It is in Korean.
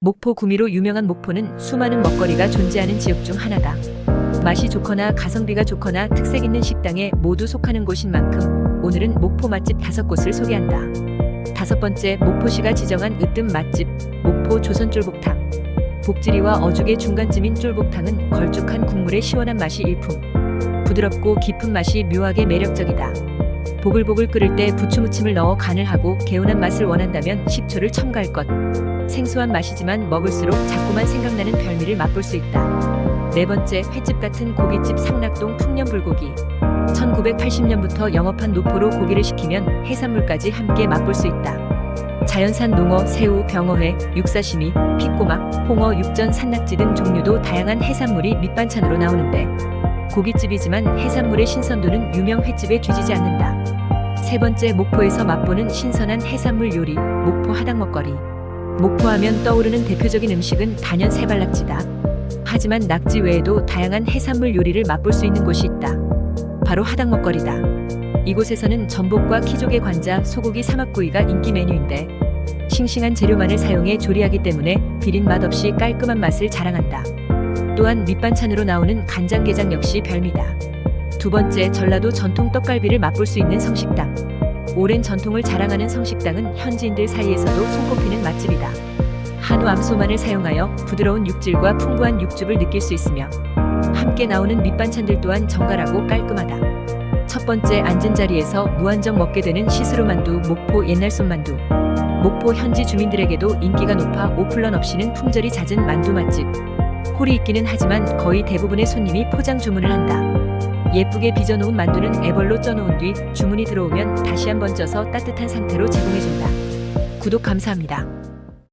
목포 구미로 유명한 목포는 수많은 먹거리가 존재하는 지역 중 하나다. 맛이 좋거나 가성비가 좋거나 특색 있는 식당에 모두 속하는 곳인 만큼 오늘은 목포 맛집 다섯 곳을 소개한다. 다섯 번째 목포시가 지정한 으뜸 맛집 목포 조선 쫄복탕. 복지리와 어죽의 중간쯤인 쫄복탕은 걸쭉한 국물의 시원한 맛이 일품. 부드럽고 깊은 맛이 묘하게 매력적이다. 보글보글 끓을 때 부추무침을 넣어 간을 하고 개운한 맛을 원한다면 식초를 첨가할 것. 생소한 맛이지만 먹을수록 자꾸만 생각나는 별미를 맛볼 수 있다. 네 번째 횟집 같은 고깃집 상락동 풍년불고기. 1980년부터 영업한 노포로 고기를 시키면 해산물까지 함께 맛볼 수 있다. 자연산 농어, 새우, 병어회, 육사시미, 피꼬막, 홍어, 육전, 산낙지 등 종류도 다양한 해산물이 밑반찬으로 나오는데 고깃집이지만 해산물의 신선도는 유명 횟집에 뒤지지 않는다. 세 번째 목포에서 맛보는 신선한 해산물 요리, 목포 하당 먹거리. 목포하면 떠오르는 대표적인 음식은 단연 세발낙지다. 하지만 낙지 외에도 다양한 해산물 요리를 맛볼 수 있는 곳이 있다. 바로 하당 먹거리다. 이곳에서는 전복과 키조개 관자, 소고기 사막구이가 인기 메뉴인데 싱싱한 재료만을 사용해 조리하기 때문에 비린 맛 없이 깔끔한 맛을 자랑한다. 또한 밑반찬으로 나오는 간장게장 역시 별미다. 두 번째 전라도 전통 떡갈비를 맛볼 수 있는 성식당. 오랜 전통을 자랑하는 성식당은 현지인들 사이에서도 손꼽히는 맛집이다. 한우 암소만을 사용하여 부드러운 육질과 풍부한 육즙을 느낄 수 있으며 함께 나오는 밑반찬들 또한 정갈하고 깔끔하다. 첫 번째 앉은 자리에서 무한정 먹게 되는 시스루 만두, 목포 옛날 손만두. 목포 현지 주민들에게도 인기가 높아 오플런 없이는 품절이 잦은 만두 맛집. 홀이 있기는 하지만 거의 대부분의 손님이 포장 주문을 한다. 예쁘게 빚어놓은 만두는 애벌로 쪄놓은 뒤 주문이 들어오면 다시 한번 쪄서 따뜻한 상태로 제공해준다. 구독 감사합니다.